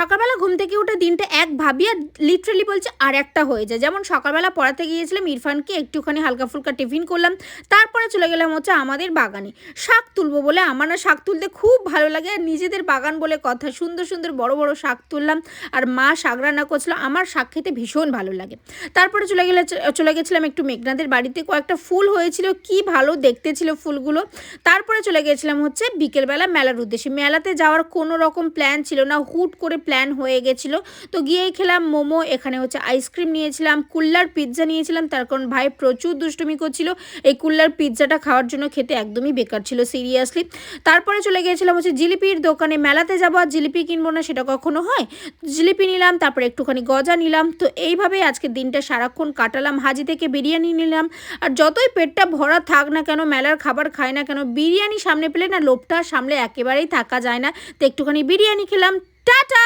সকালবেলা ঘুম থেকে উঠে দিনটা এক ভাবি আর লিটারেলি বলছে আর একটা হয়ে যায়। যেমন সকালবেলা পড়াতে গিয়েছিলাম, ইরফানকে একটুখানি হালকা ফুলকা টিফিন করলাম, তারপরে চলে গেলাম হচ্ছে আমাদের বাগানে। শাক তুলবো বলে আমার না শাক তুলতে খুব ভালো লাগে আর নিজেদের বাগান বলে কথা, সুন্দর সুন্দর বড় বড় শাক তুললাম আর মা শাক রান্না করছিল, আমার শাক খেতে ভীষণ ভালো লাগে। তারপরে চলে গেলে, চলে গেছিলাম একটু মেঘনাদের বাড়িতে, কয়েকটা ফুল হয়েছিল, কি ভালো দেখতে ছিল ফুলগুলো। তারপরে চলে গেছিলাম হচ্ছে বিকেলবেলা মেলার উদ্দেশ্যে। মেলাতে যাওয়ার কোনো রকম প্ল্যান ছিল না, হুট করে প্ল্যান হয়ে গেছিল। তো গিয়েই খেলাম, মোমো, এখানে হচ্ছে আইসক্রিম নিয়েছিলাম, কুল্লার পিৎজা নিয়েছিলাম, তার কারণ ভাই প্রচুর দুষ্টুমি করছিল। এই কুল্লার পিৎজাটা খাওয়ার জন্য খেতে একদমই বেকার ছিল সিরিয়াসলি তারপরে চলে গিয়েছিলাম হচ্ছে জিলিপির দোকানে, মেলাতে যাব। আর জিলিপি কিনবো না সেটা কখনো হয়। জিলিপি নিলাম, তারপরে একটুখানি গজা নিলাম। তো এইভাবেই আজকে দিনটা সারাক্ষণ কাটালাম। হাজি থেকে বিরিয়ানি নিলাম। আর যতই পেটটা ভরা থাক না কেন, মেলার খাবার খায় না কেন, বিরিয়ানি সামনে পেলে না লোভটা সামনে একেবারেই থাকা যায় না। তো একটুখানি বিরিয়ানি খেলাম। টাটা!